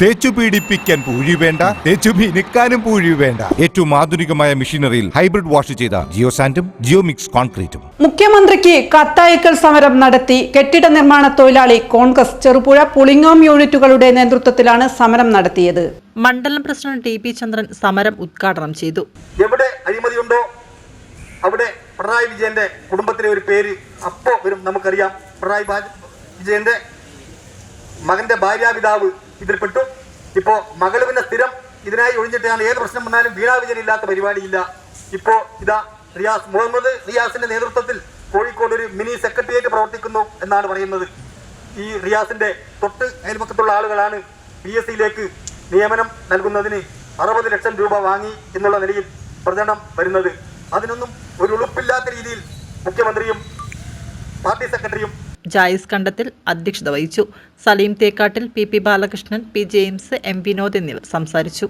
തേച്ചു പീഡിപ്പിക്കാൻ പൂഴി വേണ്ട തേച്ചു മിനുക്കാനും പൂഴി വേണ്ട. ഏറ്റവും ആധുനികമായ മെഷീനറിയിൽ ഹൈബ്രിഡ് വാഷ് ചെയ്ത ജിയോ സാൻഡും ജിയോ മിക്സ് കോൺക്രീറ്റും. മുഖ്യമന്ത്രിക്ക് കത്തയക്കൽ സമരം നടത്തി കെട്ടിട നിർമ്മാണ തൊഴിലാളി കോൺഗ്രസ് ചെറുപുഴ പുളിങ്ങോം യൂണിറ്റുകളുടെ നേതൃത്വത്തിലാണ് സമരം നടത്തിയത്. മണ്ഡലം പ്രസിഡന്റ് ടി പി ചന്ദ്രൻ സമരം ഉദ്ഘാടനം ചെയ്തു. എവിടെ അഴിമതിയുണ്ടോ അവിടെ പിണറായി വിജയന്റെ കുടുംബത്തിലെ ഒരു പേര് അപ്പോ വരും നമുക്കറിയാം. പിണറായി വിജയന്റെ മകന്റെ ഭാര്യാപിതാവ് ഇതിൽപ്പെട്ടു. ഇപ്പോ മകൾ പിന്നെ സ്ഥിരം ഇതിനായി ഒഴിഞ്ഞിട്ടാണ് ഏത് പ്രശ്നം വന്നാലും വീണാ വിജയൻ ഇല്ലാത്ത പരിപാടിയില്ല. ഇപ്പോ ഇതാ റിയാസ് മുഹമ്മദ്. റിയാസിന്റെ നേതൃത്വത്തിൽ കോഴിക്കോട് ഒരു മിനി സെക്രട്ടേറിയറ്റ് പ്രവർത്തിക്കുന്നു എന്നാണ് പറയുന്നത്. ഈ റിയാസിന്റെ തൊട്ട് അയൽപക്കത്തുള്ള ആളുകളാണ് പി എസ് സിയിലേക്ക് നിയമനം നൽകുന്നതിന് അറുപത് ലക്ഷം രൂപ വാങ്ങി എന്നുള്ള നിലയിൽ പ്രചരണം വരുന്നത്. അതിനൊന്നും ഒരു ഉളുപ്പില്ലാത്ത രീതിയിൽ മുഖ്യമന്ത്രിയും പാർട്ടി സെക്രട്ടറിയും ജായിസ് കണ്ടത്തിൽ അധ്യക്ഷത വഹിച്ചു. Saleem Thekkattil P P Balakrishnan P James M Vinod എന്നിവർ സംസാരിച്ചു.